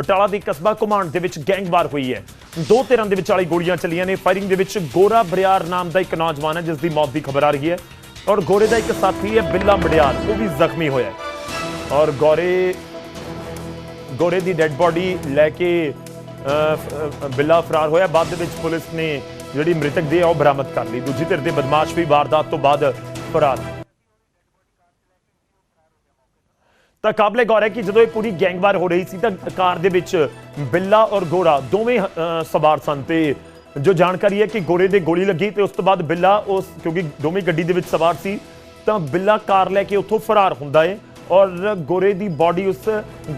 ਬਟਾਲਾ ਦੇ ਕਸਬਾ ਘੁਮਾਣ ਦੇ ਵਿੱਚ ਗੈਂਗਵਾਰ ਹੋਈ ਹੈ। ਦੋ ਧਿਰਾਂ ਦੇ ਵਿਚਾਲੇ ਗੋਲੀਆਂ ਚੱਲੀਆਂ ਨੇ। ਫਾਇਰਿੰਗ ਦੇ ਵਿੱਚ ਗੋਰਾ ਬਰਿਆਰ ਨਾਮ ਦਾ ਇੱਕ ਨੌਜਵਾਨ ਹੈ ਜਿਸ ਦੀ ਮੌਤ ਦੀ ਖਬਰ ਆ ਰਹੀ ਹੈ। ਔਰ ਗੋਰੇ ਦਾ ਇੱਕ ਸਾਥੀ ਹੈ, ਬਿੱਲਾ ਮੜਿਆਲ ਉਹ ਵੀ ਜ਼ਖਮੀ ਹੋਇਆ ਔਰ ਗੋਰੇ ਗੋਰੇ ਦੀ ਡੈੱਡ ਬੋਡੀ ਲੈ ਕੇ ਬਿੱਲਾ ਫਰਾਰ ਹੋਇਆ। ਬਾਅਦ ਦੇ ਵਿੱਚ ਪੁਲਿਸ ਨੇ ਜਿਹੜੀ ਮ੍ਰਿਤਕ ਦੀ ਹੈ, ਉਹ ਬਰਾਮਦ ਕਰ ਲਈ। ਦੂਜੀ ਧਿਰ ਦੇ ਬਦਮਾਸ਼ ਵੀ ਵਾਰਦਾਤ ਤੋਂ ਬਾਅਦ ਫਰਾਰ। ਤਾਂ ਕਾਬਲੇ ਗੌਰ ਹੈ ਕਿ ਜਦੋਂ ਇਹ ਪੂਰੀ ਗੈਂਗਵਾਰ ਹੋ ਰਹੀ ਸੀ ਤਾਂ ਕਾਰ ਦੇ ਵਿੱਚ ਬਿੱਲਾ ਔਰ ਗੋਰਾ ਦੋਵੇਂ ਸਵਾਰ ਸਨ ਤੇ ਜੋ ਜਾਣਕਾਰੀ ਹੈ ਕਿ ਗੋਰੇ ਦੇ ਗੋਲੀ ਲੱਗੀ ਤੇ ਉਸ ਤੋਂ ਬਾਅਦ ਬਿੱਲਾ ਉਸ ਕਿਉਂਕਿ ਦੋਵੇਂ ਗੱਡੀ ਦੇ ਵਿੱਚ ਸਵਾਰ ਸੀ ਤਾਂ ਬਿੱਲਾ ਕਾਰ ਲੈ ਕੇ ਉੱਥੋਂ ਫਰਾਰ ਹੁੰਦਾ ਹੈ ਔਰ ਗੋਰੇ ਦੀ ਬਾਡੀ ਉਸ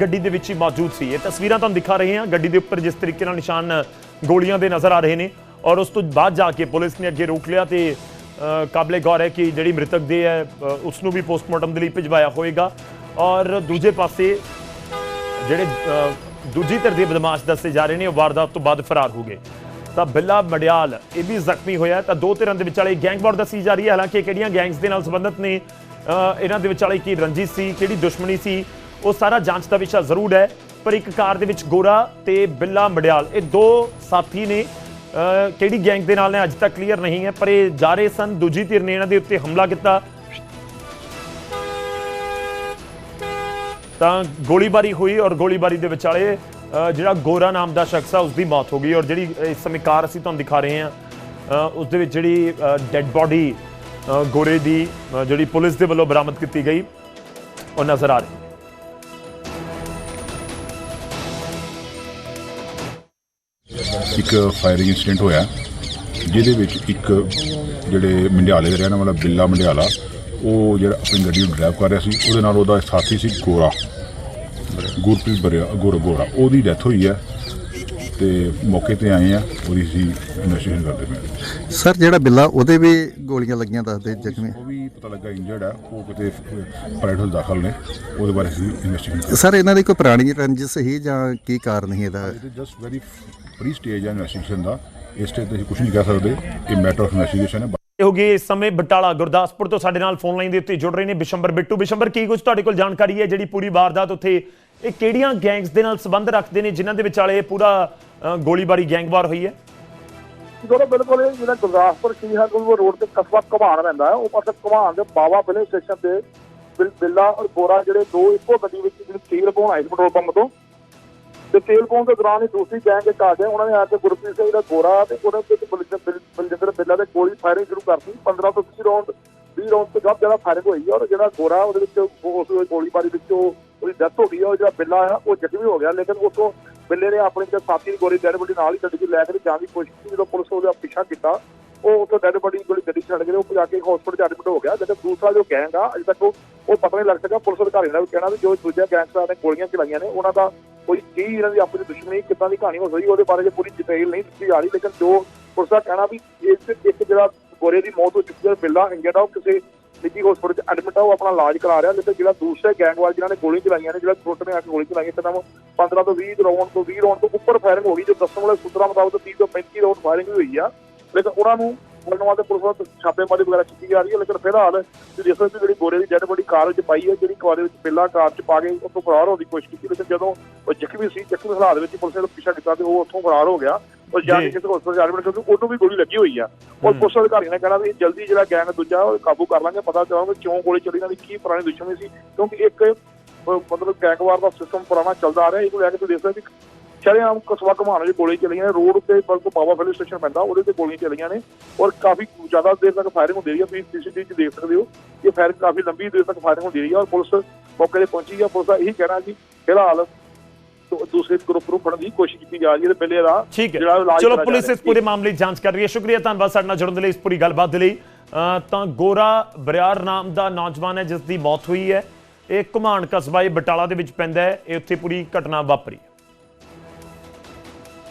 ਗੱਡੀ ਦੇ ਵਿੱਚ ਹੀ ਮੌਜੂਦ ਸੀ। ਇਹ ਤਸਵੀਰਾਂ ਤੁਹਾਨੂੰ ਦਿਖਾ ਰਹੇ ਹਾਂ। ਗੱਡੀ ਦੇ ਉੱਪਰ ਜਿਸ ਤਰੀਕੇ ਨਾਲ ਨਿਸ਼ਾਨ ਗੋਲੀਆਂ ਦੇ ਨਜ਼ਰ ਆ ਰਹੇ ਨੇ ਔਰ ਉਸ ਤੋਂ ਬਾਅਦ ਜਾ ਕੇ ਪੁਲਿਸ ਨੇ ਅੱਗੇ ਰੋਕ ਲਿਆ ਤੇ ਕਾਬਲੇ ਗੌਰ ਹੈ ਕਿ ਜਿਹੜੀ ਮ੍ਰਿਤਕ ਦੇ ਹੈ ਅ, ਉਸ ਨੂੰ ਵੀ ਪੋਸਟਮਾਰਟਮ ਦੇ ਲਈ ਭਿਜਵਾਇਆ ਹੋਏਗਾ ਔਰ ਦੂਜੇ ਪਾਸੇ ਜਿਹੜੇ ਦੂਜੀ ਧਿਰ ਦੇ ਬਦਮਾਸ਼ ਦੱਸੇ ਜਾ ਰਹੇ ਨੇ, ਉਹ ਵਾਰਦਾਤ ਤੋਂ ਬਾਅਦ ਫਰਾਰ ਹੋ ਗਏ। ਤਾਂ ਬਿੱਲਾ ਮੜਿਆਲ, ਇਹ ਵੀ ਜ਼ਖਮੀ ਹੋਇਆ ਤਾਂ ਦੋ ਧਿਰਾਂ ਦੇ ਵਿਚਾਲੇ ਗੈਂਗਵਾਰ ਦੱਸੀ ਜਾ ਰਹੀ ਹੈ। ਹਾਲਾਂਕਿ ਕਿਹੜੀਆਂ ਗੈਂਗਸ ਦੇ ਨਾਲ ਸੰਬੰਧਿਤ ਨੇ? ਇਹਨਾਂ ਦੇ ਵਿਚਾਲੇ ਕੀ ਰੰਜਿਸ਼ ਸੀ, ਕਿਹੜੀ ਦੁਸ਼ਮਣੀ ਸੀ? ਉਹ ਸਾਰਾ ਜਾਂਚ ਦਾ ਵਿਸ਼ਾ ਜ਼ਰੂਰ ਹੈ। ਪਰ ਇੱਕ ਕਾਰ ਦੇ ਵਿੱਚ ਗੋਰਾ ਤੇ ਬਿੱਲਾ ਮੜਿਆਲ, ਇਹ ਦੋ ਸਾਥੀ ਨੇ। ਕਿਹੜੀ ਗੈਂਗ ਦੇ ਨਾਲ ਨੇ? ਅੱਜ ਤੱਕ ਕਲੀਅਰ ਨਹੀਂ ਹੈ। ਪਰ ਇਹ ਜਾ ਰਹੇ ਸਨ। ਦੂਜੀ ਧਿਰ ਨੇ ਇਹਨਾਂ ਦੇ ਉੱਤੇ ਹਮਲਾ ਕੀਤਾ। ਤਾਂ ਗੋਲੀਬਾਰੀ ਹੋਈ ਔਰ ਗੋਲੀਬਾਰੀ ਦੇ ਵਿਚਾਲੇ ਜਿਹੜਾ ਗੋਰਾ ਨਾਮ ਦਾ ਸ਼ਖਸ ਆ ਉਸ ਦੀ ਮੌਤ ਹੋ ਗਈ ਔਰ ਜਿਹੜੀ ਇਸ ਸਮੇਂ ਕਾਰ ਅਸੀਂ ਤੁਹਾਨੂੰ ਦਿਖਾ ਰਹੇ ਹਾਂ ਉਸ ਦੇ ਵਿੱਚ ਜਿਹੜੀ ਡੈੱਡ ਬਾਡੀ ਗੋਰੇ ਦੀ ਜਿਹੜੀ ਪੁਲਿਸ ਦੇ ਵੱਲੋਂ ਬਰਾਮਦ ਕੀਤੀ ਗਈ, ਉਹ ਨਜ਼ਰ ਆ ਰਹੀ ਇੱਕ ਫਾਇਰਿੰਗ ਇਨਸੀਡੈਂਟ ਹੋਇਆ, ਜਿਹਦੇ ਵਿੱਚ ਇੱਕ ਜਿਹੜੇ ਮੰਡਿਆਲੇ ਦੇ ਰਹਿਣ ਵਾਲਾ ਬਿੱਲਾ ਮੰਡਿਆਲਾ, ਉਹ ਜਿਹੜਾ ਆਪਣੀ ਗੱਡੀ ਨੂੰ ਡਰਾਈਵ ਕਰ ਰਿਹਾ ਸੀ, ਉਹਦੇ ਨਾਲ ਉਹਦਾ ਸਾਥੀ ਸੀ ਗੋਰਾ। ਗੁਰਪ੍ਰੀਤ ਬਰਿਆ ਗੋਰਾ ਗੋਰਾ। ਉਹਦੀ ਡੈਥ ਹੋਈ ਹੈ ਤੇ ਮੌਕੇ ਤੇ ਆਏ ਆ ਉਹਦੀ ਸੀ ਇਨਵੈਸਟੀਗੇਸ਼ਨ ਕਰਦੇ ਪਏ। ਸਰ ਜਿਹੜਾ ਬਿੱਲਾ ਉਹਦੇ ਵੀ ਗੋਲੀਆਂ ਲੱਗੀਆਂ ਦੱਸਦੇ ਜ਼ਖਮੀ? ਉਹ ਵੀ ਪਤਾ ਲੱਗਾ ਇੰਜਰਡ ਹੈ ਉਹ ਕਿਤੇ ਪ੍ਰਾਈਵੇਟ ਦਾਖਲ ਨੇ। ਉਹਦੇ ਬਾਰੇ ਅਸੀਂ ਇਨਵੈਸਟੀਗੇਸ਼ਨ ਸਰ ਇਹਨਾਂ ਦੀ ਕੋਈ ਪੁਰਾਣੀ ਰੰਜਿਸ਼ ਸੀ ਜਾਂ ਕੀ ਕਾਰਨ ਸੀ ਇਹਦਾ? ਜਸਟ ਵੈਰੀ ਫਰੀ ਸਟੇਜ ਹੈ ਇਨਵੈਸਟੀਗੇਸ਼ਨ ਦਾ। ਇਸ ਸਟੇਜ ਤੇ ਅਸੀਂ ਕੁਝ ਨਹੀਂ ਕਹਿ ਸਕਦੇ। ਇਹ ਮੈਟਰ ਆਫ ਇਨਵੈਸਟੀਗੇਸ਼ਨ ਹੈ। ਇਹ ਹੋ ਗਈ ਇਸ ਸਮੇਂ ਬਟਾਲਾ। ਗੁਰਦਾਸਪੁਰ ਤੋਂ ਸਾਡੇ ਨਾਲ ਫੋਨ ਲਾਈਨ ਦੇ ਉੱਤੇ ਜੁੜ ਰਹੇ ਨੇ ਬਿਸ਼ੰਬਰ ਬਿੱਟੂ। ਬਿਸ਼ੰਬਰ ਕੀ ਕੁਝ ਤੁਹਾਡੇ ਕੋਲ ਜਾਣਕਾਰੀ ਹੈ ਜਿਹੜੀ ਪੂਰੀ ਵਾਰਦਾਤ ਉੱਥੇ ਇਹ ਕਿਹੜੀਆਂ ਗੈਂਗਸ ਦੇ ਨਾਲ ਸੰਬੰਧ ਰੱਖਦੇ ਨੇ ਜਿਨ੍ਹਾਂ ਦੇ ਵਿਚਾਲੇ ਪੂਰਾ ਗੋਲੀਬਾਰੀ, ਗੈਂਗਵਾਰ ਹੋਈ ਹੈ? ਜਦੋਂ ਬਿਲਕੁਲ ਜਿਹੜਾ ਗੁਰਦਾਸਪੁਰ ਸ਼੍ਰੀ ਹਰਗੋਬਿੰਦ ਰੋਡ ਤੇ ਕਸਬਾ ਘਮਾਣ ਪੈਂਦਾ ਹੈ, ਉਹ ਪਾਸੇ ਘਮਾਣ ਦੇ ਬਾਵਾ ਫਿਲਿੰਗ ਸਟੇਸ਼ਨ ਤੇ ਬਿੱਲਾ ਔਰ ਗੋਰਾ ਜਿਹੜੇ ਦੋ ਇੱਕੋ ਗੱਡੀ ਵਿੱਚ ਜਿਹੜੇ ਤੇਲ ਪਾਉਣ ਆਏ ਪੈਟਰੋਲ ਪੰਪ ਤੋਂ। ਤੇ ਤੇਲ ਪਾਉਣ ਦੇ ਦੌਰਾਨ ਹੀ ਦੂਸਰੀ ਗੈਂਗ ਇੱਕ ਆ ਗਿਆ, ਉਹਨਾਂ ਨੇ ਆ ਕੇ ਗੁਰਪ੍ਰੀਤ ਸਿੰਘ ਦਾ ਗੋਰਾ ਤੇ ਉਹਦੇ ਤੇ ਬਲਜਿੰਦਰ, ਬਿੱਲਾ ਦੇ ਗੋਲੀ ਫਾਇਰਿੰਗ ਸ਼ੁਰੂ ਕਰਤੀ। 15 ਤੋਂ 20 ਰੌਂਡ 20 ਰੌਂਡ ਤੋਂ ਜ਼ਿਆਦਾ ਫਾਇਰਿੰਗ ਹੋਈ ਔਰ ਜਿਹੜਾ ਗੋਰਾ ਉਹਦੇ ਵਿੱਚ ਉਸ ਗੋਲੀਬਾਰੀ ਵਿੱਚ ਉਹ ਉਹਦੀ ਡੈਥ ਹੋ ਗਈ ਹੈ ਜਿਹੜਾ ਬਿੱਲਾ ਆ, ਉਹ ਜ਼ਖਮੀ ਹੋ ਗਿਆ, ਲੇਕਿਨ ਉਤੋਂ ਬਿੱਲੇ ਨੇ ਆਪਣੀ ਤੇ ਸਾਥੀ ਗੋਰੀ ਡੈਡ ਬੋਡੀ ਨਾਲ ਹੀ ਗੱਡੀ 'ਚ ਲੈ ਕੇ ਜਾਣ ਦੀ ਕੋਸ਼ਿਸ਼ ਕੀਤੀ। ਜਦੋਂ ਪੁਲਿਸ ਉਹਦਾ ਪਿੱਛਾ ਕੀਤਾ, ਉਹ ਉਤੋਂ ਡੈਡ ਬੋਡੀ ਗੋਲੀ ਗੱਡੀ ਛੱਡ ਕੇ ਉਹ ਜਾ ਕੇ ਹਸਪੀਟਲ 'ਚ ਐਡਮਿਟ ਹੋ ਗਿਆ। ਲੇਕਿਨ ਦੂਸਰਾ ਜੋ ਗੈਂਗ ਆ, ਅਜੇ ਤੱਕ ਉਹ ਪਤਾ ਨਹੀਂ ਲੱਗ ਸਕਿਆ। ਪੁਲਿਸ ਅਧਿਕਾਰੀ ਦਾ ਵੀ ਕਹਿਣਾ ਵੀ ਜੋ ਦੂਜਾ ਗੈਂਗਸਟਰਾਂ ਨੇ ਗੋਲੀਆਂ ਚਲਾਈਆਂ ਨੇ, ਉਹਨਾਂ ਦਾ ਕੋਈ ਕੀ ਇਹਨਾਂ ਦੀ ਆਪਣੀ ਦੁਸ਼ਮਣੀ, ਕਿੱਦਾਂ ਦੀ ਕਹਾਣੀ ਹੋ ਸਕਦੀ, ਉਹਦੇ ਬਾਰੇ ਜੇ ਪੂਰੀ ਡਿਟੇਲ ਨਹੀਂ ਦਿੱਤੀ ਜਾ ਰਹੀ, ਲੇਕਿਨ ਜੋ ਪੁਲਿਸ ਦਾ ਕਹਿਣਾ ਵੀ ਇਸ ਇੱਕ ਜਿਹੜਾ ਗੋਰੇ ਦੀ ਮੌਤ ਹੋ ਚੁੱਕੀ ਹੈ, ਬਿੱਲਾ ਇੰਜਰਡ ਉਹ ਕਿਸੇ ਨਿੱਜੀ ਹਸਪੀਟਲ 'ਚ ਐਡਮਿਟ ਆ, ਉਹ ਆਪਣਾ ਇਲਾਜ ਕਰਾ ਰਿਹਾ। ਲੇਕਿਨ ਜਿਹੜਾ ਦੂਸਰੇ ਗੈਂਗਵਾਰ ਜਿਨ੍ਹਾਂ ਨੇ ਗੋਲੀ ਚਲਾਈਆਂ ਨੇ, ਜਿਹੜਾ ਛੋਟੇ ਨੇ ਆ ਕੇ ਗੋਲੀ ਚਲਾਈ ਇੱਕ 15 ਤੋਂ 20 ਰੌਂਡ ਤੋਂ 20 ਰੌਂਡ ਤੋਂ ਉੱਪਰ ਫਾਇਰਿੰਗ ਹੋ ਗਈ, ਜੋ ਦੱਸਣ ਵਾਲੇ ਸੂਤਰਾਂ ਮੁਤਾਬਕ 30 ਤੋਂ 35 ਰੌਂਡ ਫਾਇਰਿੰਗ ਹੋਈ ਆ। ਲੇਕਿਨ ਉਹਨਾਂ ਨੂੰ ਫੜਨ ਵਾਸਤੇ ਪੁਲਿਸ ਵੱਲੋਂ ਛਾਪੇਮਾਰੀ ਵਗੈਰਾ ਕੀਤੀ ਜਾ ਰਹੀ ਹੈ। ਲੇਕਿਨ ਫਿਲਹਾਲ ਤੁਸੀਂ ਦੇਖੋ ਕਿ ਜਿਹੜੀ ਗੋਰੇ ਦੀ ਡੈਡ ਬੋਡੀ ਕਾਰ ਵਿੱਚ ਪਾਈ ਹੈ, ਜਿਹੜੀ ਕਾਰ ਵਿੱਚ ਪਹਿਲਾਂ ਕਾਰ 'ਚ ਪਾ ਕੇ ਉੱਥੋਂ ਫਰਾਰ ਹੋਣ ਦੀ ਕੋਸ਼ਿਸ਼ ਕੀਤੀ, ਲੇਕਿਨ ਜਦੋਂ ਉਹ ਜ਼ਖਮੀ ਸੀ, ਜ਼ਖਮੀ ਹਾਲਾਤ ਵਿੱਚ ਪੁਲਿਸ ਨੇ ਪਿੱਛਾ ਕੀਤਾ ਤੇ ਉਹ ਉੱਥੋਂ ਫਰਾਰ ਹੋ ਗਿਆ। ਉਹ ਜਾ। ਕੇ ਜੀ। ਕਿਸੇ ਹਸਪਤਾਲ ਐਡਮਿਟ ਕਿਉਂਕਿ ਉਹਨੂੰ ਵੀ ਗੋਲੀ ਲੱਗੀ ਹੋਈ ਆ। ਔਰ ਪੁਲਿਸ ਅਧਿਕਾਰੀ ਨੇ ਕਹਿਣਾ ਵੀ ਜਲਦੀ ਜਿਹੜਾ ਗੈਂਗ ਦੂਜਾ ਉਹ ਕਾਬੂ ਕਰ ਲਾਂਗੇ ਪਤਾ ਚਲਾਂਗੇ ਕਿਉਂ ਗੋਲੀ ਚੱਲੀ ਇਹਨਾਂ ਦੀ ਕੀ ਪੁਰਾਣੀ ਦੁਸ਼ਮਣੀ ਸੀ। ਕਿਉਂਕਿ ਇੱਕ ਮਤਲਬ ਗੈਂਗਵਾਰ ਦਾ ਸਿਸਟਮ ਪੁਰਾਣਾ ਚੱਲਦਾ ਆ ਰਿਹਾ ਇਹਨੂੰ ਲੈ ਕੇ ਤੁਸੀਂ ਦੇਖ ਸਕਦੇ ਵੀ ਸ਼ਰੇਆਮ ਕਸਬਾ ਘਮਾਣ ਦੀ ਗੋਲੀ ਚੱਲੀਆਂ ਨੇ ਰੋਡ ਉੱਤੇ ਬਲਕਿ ਬਾਬਾ ਫਿਲਿੰਗ ਸਟੇਸ਼ਨ ਪੈਂਦਾ ਉਹਦੇ ਤੇ ਗੋਲੀਆਂ ਚੱਲੀਆਂ ਨੇ। ਔਰ ਕਾਫੀ ਜ਼ਿਆਦਾ ਦੇਰ ਤੱਕ ਫਾਇਰਿੰਗ ਹੁੰਦੀ ਰਹੀ ਹੈ ਤੁਸੀਂ ਸੀਸੀਟੀਵੀ 'ਚ ਦੇਖ ਸਕਦੇ ਹੋ ਕਿ ਫਾਇਰਿੰਗ ਕਾਫੀ ਲੰਬੀ ਦੇਰ ਤੱਕ ਫਾਇਰਿੰਗ ਹੁੰਦੀ ਰਹੀ ਹੈ ਔਰ ਪੁਲਿਸ ਮੌਕੇ ਤੇ ਪਹੁੰਚੀ ਹੈ ਪੁਲਿਸ ਦਾ ਇਹੀ ਕਹਿਣਾ ਕਿ ਫਿਲਹਾਲ ਦੂਸਰੇ ਗਰੁੱਪ ਨੂੰ ਫੜਨ ਦੀ ਕੋਸ਼ਿਸ਼ ਕੀਤੀ ਜਾ ਰਹੀ ਹੈ ਤੇ ਪਹਿਲੇ ਦਾ ਠੀਕ ਜਿਹੜਾ ਹੈ ਚਲੋ ਪੁਲਿਸ ਇਸ ਪੂਰੇ ਮਾਮਲੇ ਦੀ ਜਾਂਚ ਕਰ ਰਹੀ ਹੈ। ਸ਼ੁਕਰੀਆ ਧੰਨਵਾਦ ਸਾਡੇ ਨਾਲ ਜੁੜਨ ਦੇ ਲਈ ਇਸ ਪੂਰੀ ਗੱਲਬਾਤ ਦੇ ਲਈ। ਤਾਂ ਗੋਰਾ ਬਰਿਆਰ ਨਾਮ ਦਾ ਨੌਜਵਾਨ ਹੈ ਜਿਸ ਦੀ ਮੌਤ ਹੋਈ ਹੈ। ਇਹ ਘੁਮਾਣ ਕਸਬਾ ਇਹ ਬਟਾਲਾ ਦੇ ਵਿੱਚ ਪੈਂਦਾ ਹੈ। ਇਹ ਉੱਥੇ ਪੂਰੀ ਘਟਨਾ ਵਾਪਰੀ